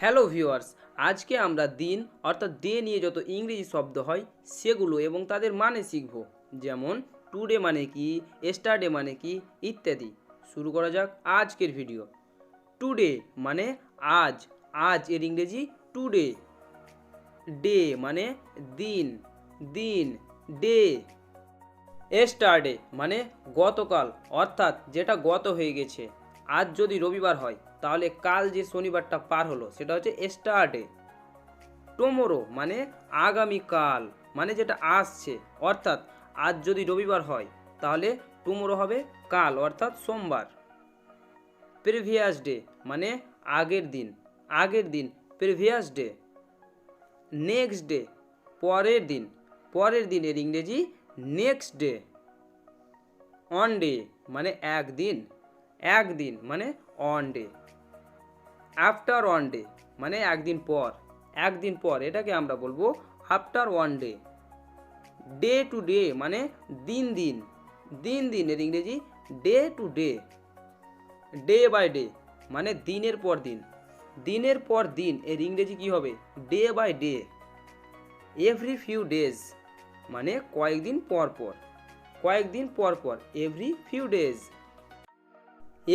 Hello viewers, আজকে আমরা দিন, অর্থাৎ ডে নিয়ে যত ইংরেজি শব্দ হয়, সেগুলো এবং তাদের মানে শিখব। যেমন, টুডে মানে কি এস্টারডে মানে কি, ইত্যাদি। শুরু করা যাক আজকের ভিডিও। টুডে মানে আজ আজ এর ইংরেজি টুডে। ডে মানে দিন দিন, ডে। এস্টারডে মানে গতকাল, অর্থাৎ যেটা গত হয়ে গেছে। আজ যদি রবিবার হয় তাহলে কাল যে শনিবারটা পার হলো, সেটা হচ্ছে এস্টারডে টোমোরো মানে আগামীকাল মানে যেটা আসছে। অর্থাৎ আজ যদি রবিবার হয়, তাহলে টুমোরো হবে কাল, অর্থাৎ সোমবার। প্রিভিয়াস ডে মানে আগের দিন আগের দিন প্রিভিয়াস ডে নেক্সট ডে পরের দিন, পরের দিনের ইংরেজি নেক্সট ডে অন ডে মানে একদিন একদিন মানে one day after one day মানে একদিন পর একদিন পর, এটাকে আমরা বলব after one day day to day মানে দিন দিন দিন দিনের ইংরেজি day to day day by day মানে দিনের পর দিন, দিনের পর দিন, এর ইংরেজি কি হবে? Day by day every few days মানে কয়েকদিন পর পর, কয়েকদিন পর পর every few days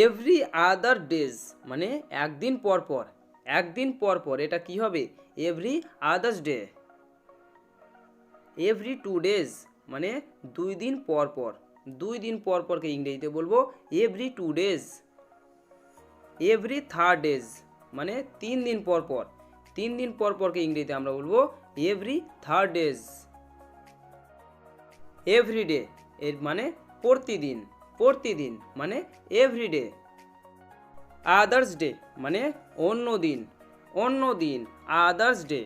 every other days মানে একদিন পর পর, একদিন পর পর, এটা কি হবে? Every others day every two days মানে দুই দিন পর পর, দুই দিন পর পরকে ইংরেজিতে বলব every two days every third days মানে তিন দিন পর পর, তিন দিন পর পরকে ইংরেজিতে আমরা বলব every third days every day এর মানে প্রতিদিন। প্রতিদিন মানে এভরিডে আদার্স ডে মানে অন্য দিন। অন্য দিন others day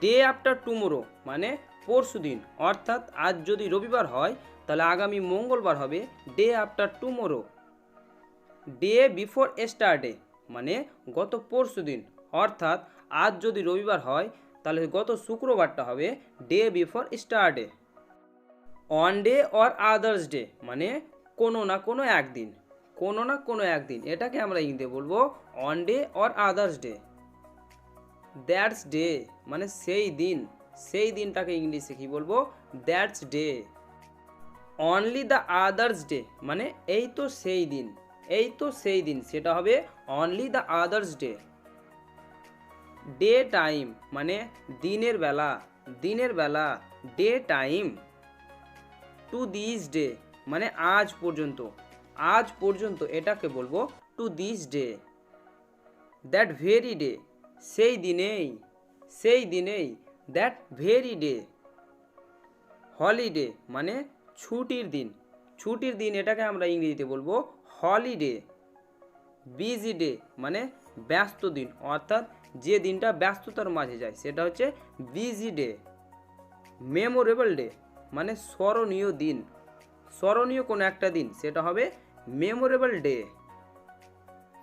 day after tomorrow মানে পরশু দিন। অর্থাৎ আজ যদি রবিবার হয়, তাহলে আগামী মঙ্গলবার হবে day after tomorrow day before yesterday মানে গত পরশু দিন। অর্থাৎ আজ যদি রবিবার হয়, তাহলে গত শুক্রবারটা হবে day before yesterday one day or others day মানে কোনো না কোনো একদিন, কোনো না কোনো একদিন, এটাকে আমরা ইংরেজিতে বলব one day or others day that's day মানে সেই দিন, সেই দিনটাকে ইংলিশে কি বলব? That's day only the others day মানে এই তো সেই দিন, এই তো সেই দিন, সেটা হবে only the others day day time মানে দিনের বেলা দিনের বেলা day time to this day মানে আজ পর্যন্ত আজ পর্যন্ত এটাকে বলব to this day that very day সেই দিনেই সেই দিনেই দ্যাট ভেরি ডে হলিডে মানে ছুটির দিন ছুটির দিন এটাকে আমরা ইংরেজিতে বলব হলিডে বিজি ডে মানে ব্যস্ত দিন, অর্থাৎ যে দিনটা ব্যস্ততার মাঝে যায়, সেটা হচ্ছে বিজি ডে মেমোরেবল ডে মানে স্মরণীয় দিন। স্মরণীয় কোনো একটা দিন, সেটা হবে মেমোরেবল ডে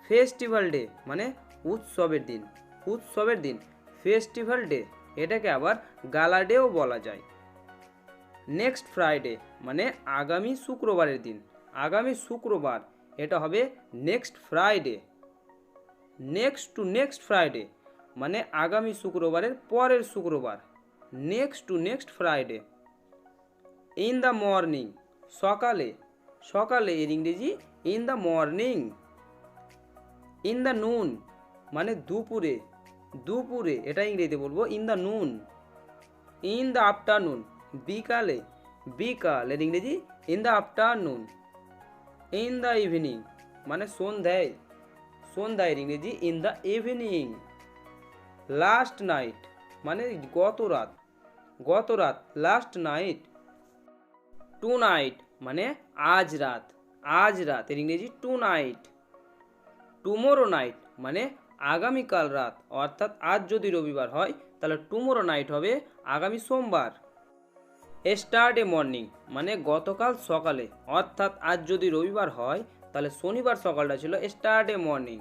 ফেস্টিভ্যাল ডে মানে উৎসবের দিন। উৎসবের দিন ফেস্টিভ্যাল ডে এটাকে আবার গালা ডেও বলা যায়। নেক্সট ফ্রাইডে মানে আগামী শুক্রবারের দিন। আগামী শুক্রবার, এটা হবে next Friday next to next Friday মানে আগামী শুক্রবারের পরের শুক্রবার। Next to next Friday in the morning সকালে সকালে এর ইংরেজি in the morning in the noon মানে দুপুরে দুপুরে, এটা ইংরেজিতে বলব in the noon in the afternoon বিকালে, বিকাল এর ইংরেজি in the afternoon in the evening মানে সন্ধ্যায় সন্ধ্যায় ইংরেজি in the evening last night মানে গত রাত গত রাত লাস্ট নাইট টু নাইট মানে আজ রাত আজ রাত, এর ইংরেজি টু নাইট টুমোরো নাইট মানে আগামীকাল রাত, অর্থাৎ আজ যদি রবিবার হয়, তাহলে টুমোরো নাইট হবে আগামী সোমবার। এস্টারডে মর্নিং মানে গতকাল সকালে, অর্থাৎ আজ যদি রবিবার হয়, তাহলে শনিবার সকালটা ছিল এস্টারডে মর্নিং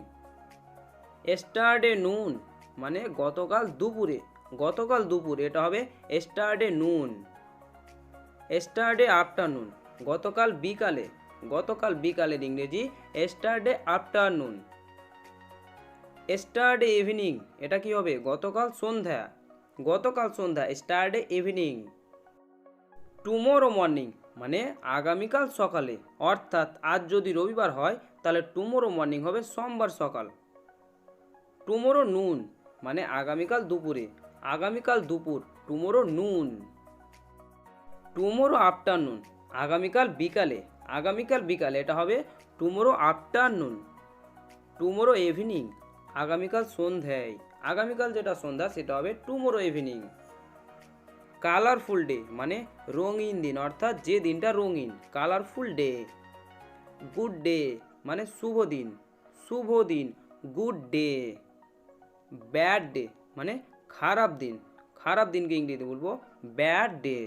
এস্টারডে নুন মানে গতকাল দুপুরে গতকাল দুপুরে এটা হবে এস্টারডে নুন এস্টারডে আফটারনুন গতকাল বিকালে, গতকাল বিকালের ইংরেজি এস্টারডে আফটারনুন স্টারডে ইভিনিং এটা কি হবে? গতকাল সন্ধ্যা। গতকাল সন্ধ্যা স্টারডে ইভিনিং টুমোরো মর্নিং মানে আগামীকাল সকালে, অর্থাৎ আজ যদি রবিবার হয়, তাহলে টুমোরো মর্নিং হবে সোমবার সকাল। টুমোরো নুন মানে আগামীকাল দুপুরে। আগামীকাল দুপুর টুমোরো নুন টুমোরো আফটারনুন আগামীকাল বিকালে আগামীকাল বিকালে, এটা হবে টুমোরো আফটারনুন টুমোরো ইভিনিং আগামীকাল সন্ধ্যায়, আগামীকাল যেটা সন্ধ্যা সেটা হবে টুমোরো ইভিনিং কালারফুল ডে মানে রঙিন দিন, অর্থাৎ যে দিনটা রঙিন কালারফুল ডে গুড ডে মানে শুভ দিন শুভ দিন গুড ডে ব্যাড ডে মানে খারাপ দিন, খারাপ দিনকে ইংরেজিতে বলব ব্যাড ডে